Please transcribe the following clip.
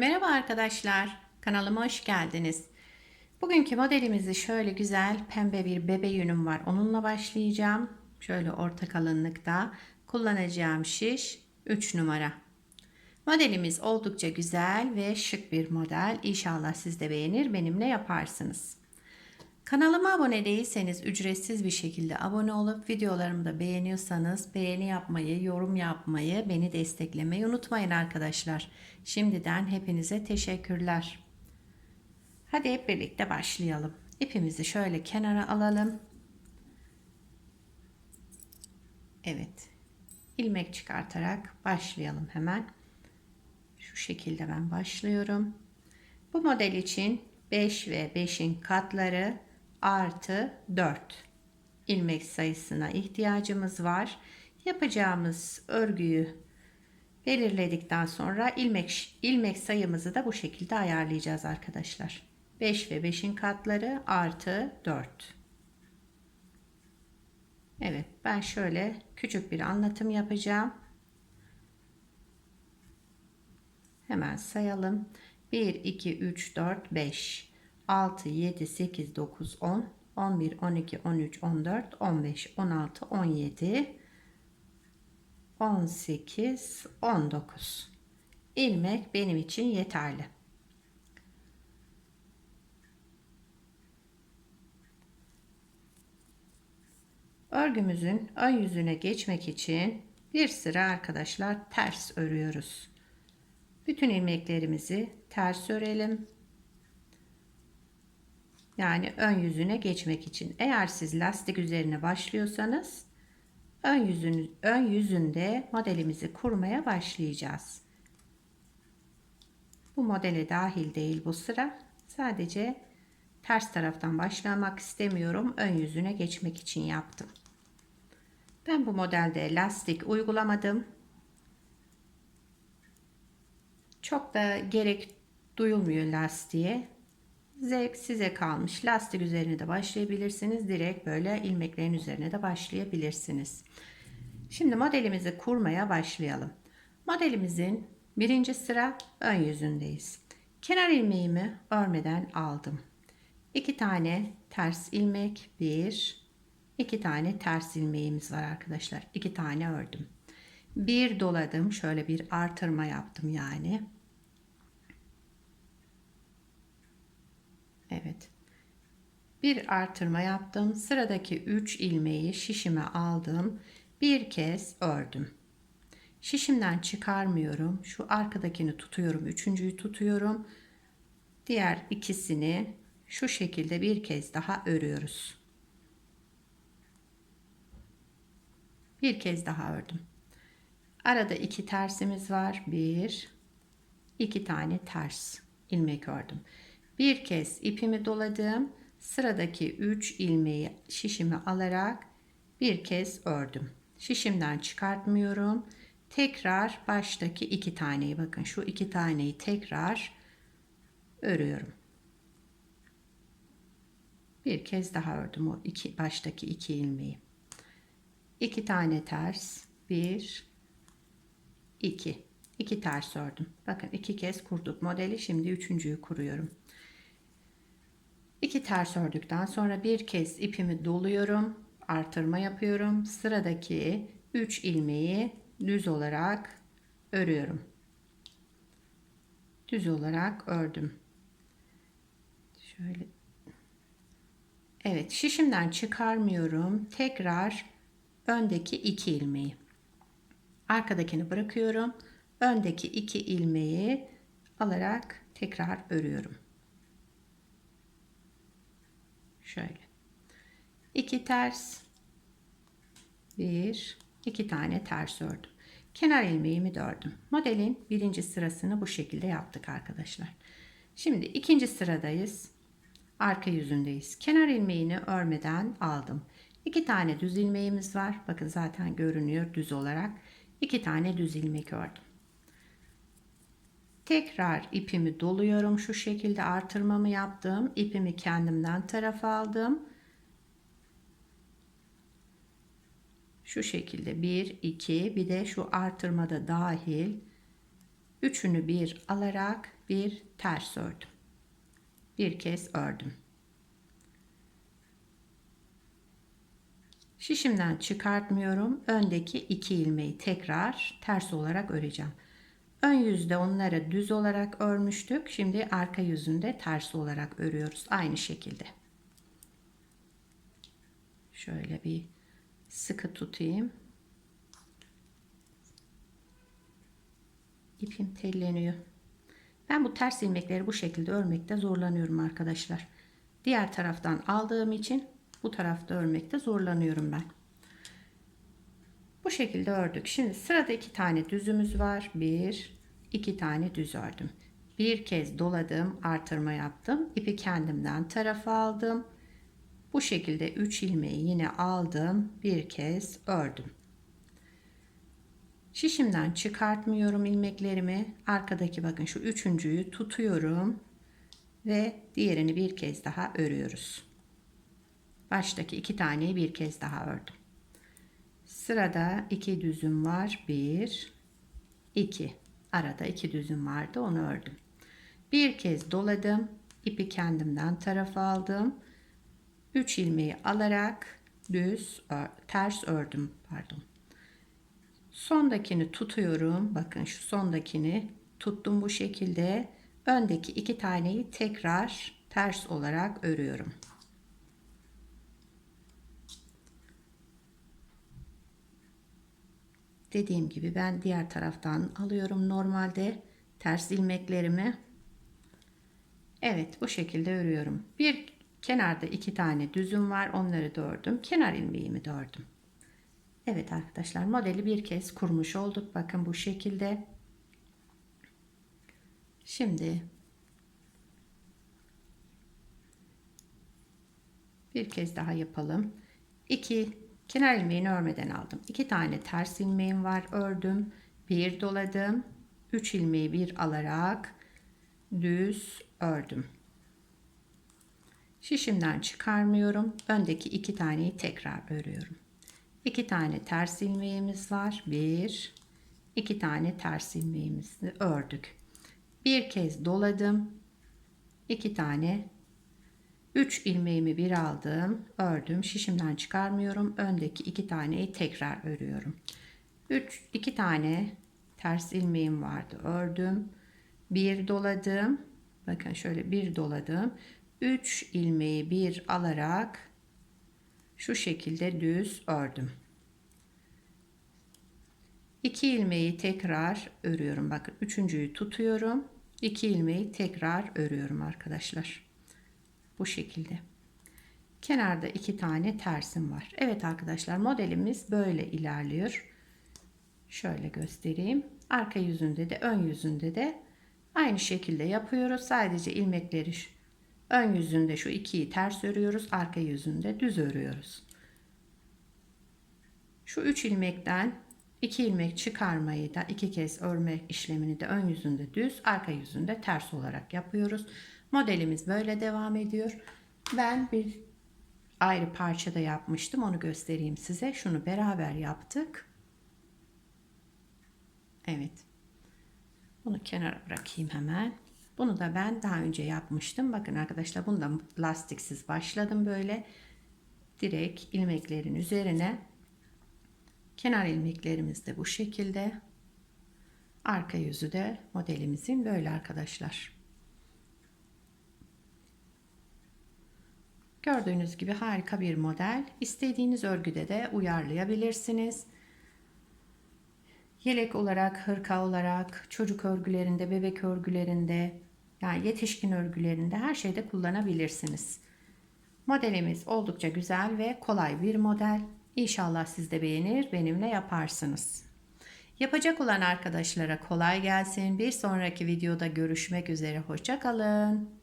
Merhaba arkadaşlar, kanalıma hoş geldiniz. Bugünkü modelimizi şöyle güzel pembe bir bebe yünüm var. Onunla başlayacağım. Şöyle orta kalınlıkta kullanacağım şiş 3 numara. Modelimiz oldukça güzel ve şık bir model. İnşallah siz de beğenir, benimle yaparsınız. Kanalıma abone değilseniz ücretsiz bir şekilde abone olup videolarımı da beğeniyorsanız beğeni yapmayı, yorum yapmayı, beni desteklemeyi unutmayın arkadaşlar. Şimdiden hepinize teşekkürler. Hadi hep birlikte başlayalım. İpimizi şöyle kenara alalım. Evet. ilmek çıkartarak başlayalım hemen. Şu şekilde ben başlıyorum. Bu model için 5 ve 5'in katları artı 4 ilmek sayısına ihtiyacımız var. Yapacağımız örgüyü belirledikten sonra ilmek ilmek sayımızı da bu şekilde ayarlayacağız arkadaşlar. 5 ve 5'in katları artı 4. Evet ben şöyle küçük bir anlatım yapacağım. Hemen sayalım. 1, 2, 3, 4, 5. 6, 7, 8, 9, 10, 11, 12, 13, 14, 15, 16, 17, 18, 19. ilmek benim için yeterli. Örgümüzün ön yüzüne geçmek için bir sıra arkadaşlar ters örüyoruz. Bütün ilmeklerimizi ters örelim. Yani ön yüzüne geçmek için. Eğer siz lastik üzerine başlıyorsanız ön yüzün ön yüzünde modelimizi kurmaya başlayacağız. Bu modele dahil değil bu sıra. Sadece ters taraftan başlamak istemiyorum. Ön yüzüne geçmek için yaptım. Ben bu modelde lastik uygulamadım. Çok da gerek duyulmuyor lastiğe. Zevk size kalmış. Lastik üzerine de başlayabilirsiniz. Direkt böyle ilmeklerin üzerine de başlayabilirsiniz. Şimdi modelimizi kurmaya başlayalım. Modelimizin birinci sıra ön yüzündeyiz. Kenar ilmeğimi örmeden aldım. İki tane ters ilmek, bir, iki tane ters ilmeğimiz var arkadaşlar. İki tane ördüm. Bir doladım. Şöyle bir artırma yaptım yani. Evet. Bir artırma yaptım. Sıradaki 3 ilmeği şişime aldım. Bir kez ördüm. Şişimden çıkarmıyorum. Şu arkadakini tutuyorum. Üçüncüyü tutuyorum. Diğer ikisini şu şekilde bir kez daha örüyoruz. Bir kez daha ördüm. Arada iki tersimiz var. Bir, iki tane ters ilmek ördüm. Bir kez ipimi doladım. Sıradaki 3 ilmeği şişime alarak bir kez ördüm. Şişimden çıkartmıyorum. Tekrar baştaki iki taneyi bakın şu iki taneyi tekrar örüyorum. Bir kez daha ördüm o iki baştaki iki ilmeği. İki tane ters. Bir, iki. İki ters ördüm. Bakın iki kez kurduk modeli. Şimdi üçüncüyü kuruyorum. İki ters ördükten sonra bir kez ipimi doluyorum. Artırma yapıyorum. Sıradaki 3 ilmeği düz olarak örüyorum. Düz olarak ördüm. Şöyle Evet, şişimden çıkarmıyorum. Tekrar öndeki 2 ilmeği. Arkadakini bırakıyorum. Öndeki 2 ilmeği alarak tekrar örüyorum. Şöyle. iki ters. Bir, iki tane ters ördüm. Kenar ilmeğimi de ördüm. Modelin birinci sırasını bu şekilde yaptık arkadaşlar. Şimdi ikinci sıradayız. Arka yüzündeyiz. Kenar ilmeğini örmeden aldım. İki tane düz ilmeğimiz var. Bakın zaten görünüyor düz olarak. İki tane düz ilmek ördüm. Tekrar ipimi doluyorum. Şu şekilde artırmamı yaptım. İpimi kendimden tarafa aldım. Şu şekilde 1, 2 bir de şu artırmada dahil üçünü bir alarak bir ters ördüm. Bir kez ördüm. Şişimden çıkartmıyorum. Öndeki iki ilmeği tekrar ters olarak öreceğim. Ön yüzde onları düz olarak örmüştük. Şimdi arka yüzünde ters olarak örüyoruz. Aynı şekilde. Şöyle bir sıkı tutayım. İpim telleniyor. Ben bu ters ilmekleri bu şekilde örmekte zorlanıyorum arkadaşlar. Diğer taraftan aldığım için bu tarafta örmekte zorlanıyorum ben. Bu şekilde ördük. Şimdi sırada iki tane düzümüz var. Bir, iki tane düz ördüm. Bir kez doladım, artırma yaptım. İpi kendimden tarafa aldım. Bu şekilde 3 ilmeği yine aldım. Bir kez ördüm. Şişimden çıkartmıyorum ilmeklerimi. Arkadaki bakın şu üçüncüyü tutuyorum. Ve diğerini bir kez daha örüyoruz. Baştaki iki taneyi bir kez daha ördüm. Sırada iki düzüm var. Bir, iki. Arada iki düzüm vardı. Onu ördüm. Bir kez doladım. ipi kendimden tarafa aldım. 3 ilmeği alarak düz ters ördüm pardon. Sondakini tutuyorum. Bakın şu sondakini tuttum bu şekilde. Öndeki iki taneyi tekrar ters olarak örüyorum. Dediğim gibi ben diğer taraftan alıyorum normalde ters ilmeklerimi. Evet bu şekilde örüyorum. Bir kenarda iki tane düzüm var. Onları da ördüm. Kenar ilmeğimi de ördüm. Evet arkadaşlar modeli bir kez kurmuş olduk. Bakın bu şekilde. Şimdi bir kez daha yapalım. 2 kenar ilmeğini örmeden aldım. 2 tane ters ilmeğim var. Ördüm. Bir doladım. 3 ilmeği bir alarak düz ördüm. Şişimden çıkarmıyorum. Öndeki iki taneyi tekrar örüyorum. 2 tane ters ilmeğimiz var. 1 2 tane ters ilmeğimizi ördük. Bir kez doladım. 2 tane 3 ilmeğimi bir aldım, ördüm. Şişimden çıkarmıyorum. Öndeki 2 taneyi tekrar örüyorum. 3 2 tane ters ilmeğim vardı. Ördüm. Bir doladım. Bakın şöyle bir doladım. 3 ilmeği bir alarak şu şekilde düz ördüm. 2 ilmeği tekrar örüyorum. Bakın üçüncüyü tutuyorum. 2 ilmeği tekrar örüyorum arkadaşlar. Bu şekilde. Kenarda iki tane tersim var. Evet arkadaşlar modelimiz böyle ilerliyor. Şöyle göstereyim. Arka yüzünde de ön yüzünde de aynı şekilde yapıyoruz. Sadece ilmekleri Ön yüzünde şu ikiyi ters örüyoruz. Arka yüzünde düz örüyoruz. Şu üç ilmekten iki ilmek çıkarmayı da iki kez örme işlemini de ön yüzünde düz, arka yüzünde ters olarak yapıyoruz. Modelimiz böyle devam ediyor. Ben bir ayrı parça da yapmıştım. Onu göstereyim size. Şunu beraber yaptık. Evet. Bunu kenara bırakayım hemen. Bunu da ben daha önce yapmıştım. Bakın arkadaşlar bunu da lastiksiz başladım böyle. Direkt ilmeklerin üzerine kenar ilmeklerimiz de bu şekilde. Arka yüzü de modelimizin böyle arkadaşlar. Gördüğünüz gibi harika bir model. İstediğiniz örgüde de uyarlayabilirsiniz. Yelek olarak, hırka olarak, çocuk örgülerinde, bebek örgülerinde, yani yetişkin örgülerinde her şeyde kullanabilirsiniz. Modelimiz oldukça güzel ve kolay bir model. İnşallah siz de beğenir, benimle yaparsınız. Yapacak olan arkadaşlara kolay gelsin. Bir sonraki videoda görüşmek üzere. Hoşçakalın.